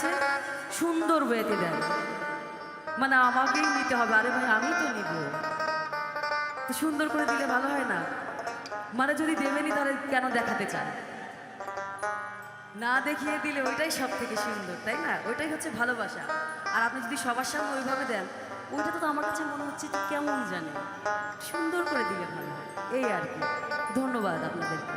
আছে, সুন্দর ওয়েতে দেয় মানে আমাকেই নিতে হবে, আরে ভাই, আমি তো নিব। সুন্দর করে দিলে ভালো হয় না? মানে যদি দেবেনি তাহলে কেন দেখাতে চান? না দেখিয়ে দিলে ওইটাই সব থেকে সুন্দর, তাই না? ওইটাই হচ্ছে ভালোবাসা। আর আপনি যদি সবার সামনে ওইভাবে দেন, ওইটা তো আমার কাছে মনে হচ্ছে কেমন জানে। সুন্দর করে দিলে ভালো হয়। এই আর কি। ধন্যবাদ আপনাদেরকে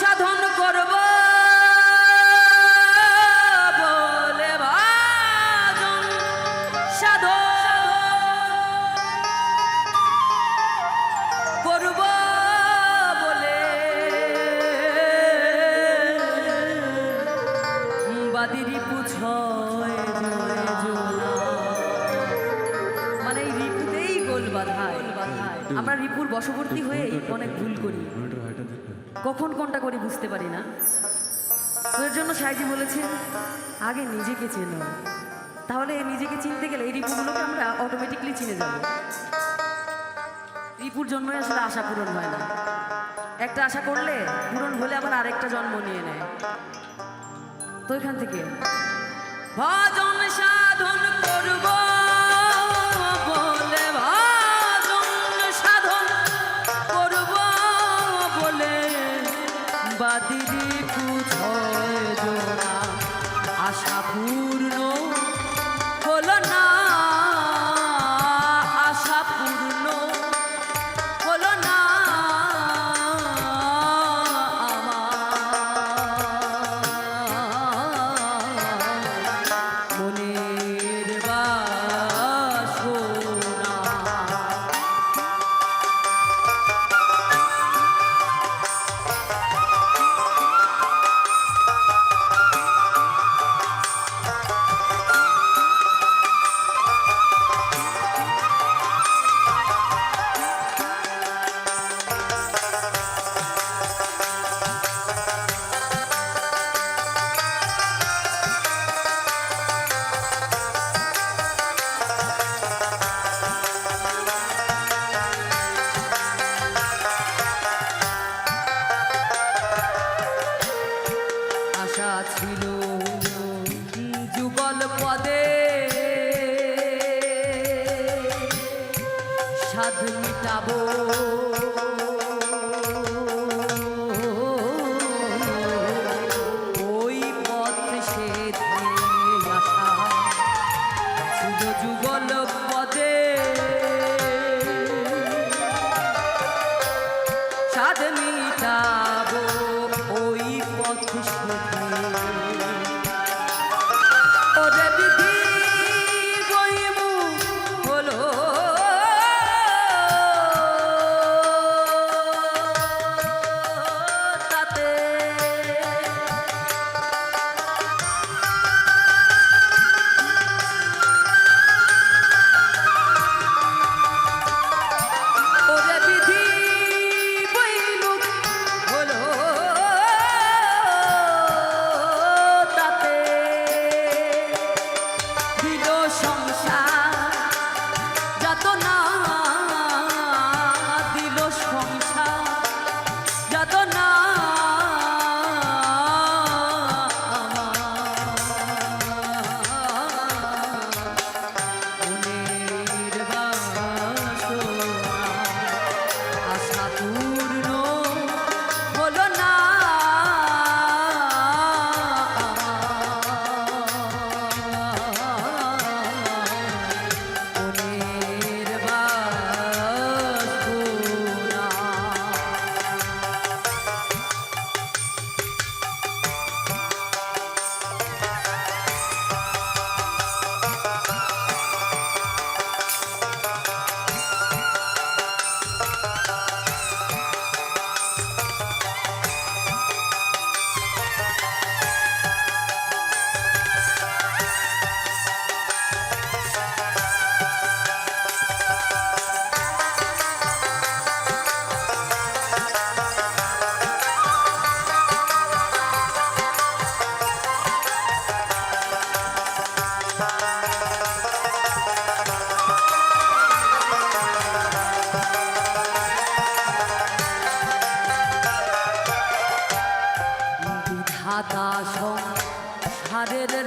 সাধন করব। বলে ভজন সাধন। করব বলে। বাদিরি পুছয় রিপুতেই গোল বাধায় আমরা রিপুর বশবর্তী হয়েই অনেক ভুল করি। কখন কোনটা করি বুঝতে পারি না। ওর জন্য সাইজি বলেছেন, আগে নিজেকে চেনো। তাহলে নিজেকে চিনতে গেলে এই রিপুগুলোকে আমরা অটোমেটিকলি চিনে যাব। রিপুর জন্মই আসলে আশা পূরণ হয় না। একটা আশা করলে পূরণ হলে আবার আরেকটা জন্ম নিয়ে নেয়। তো এখান থেকে, ভজন সাধন করব। ছিল ওরে বিধি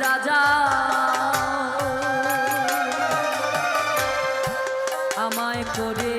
রাজা। আমায় করে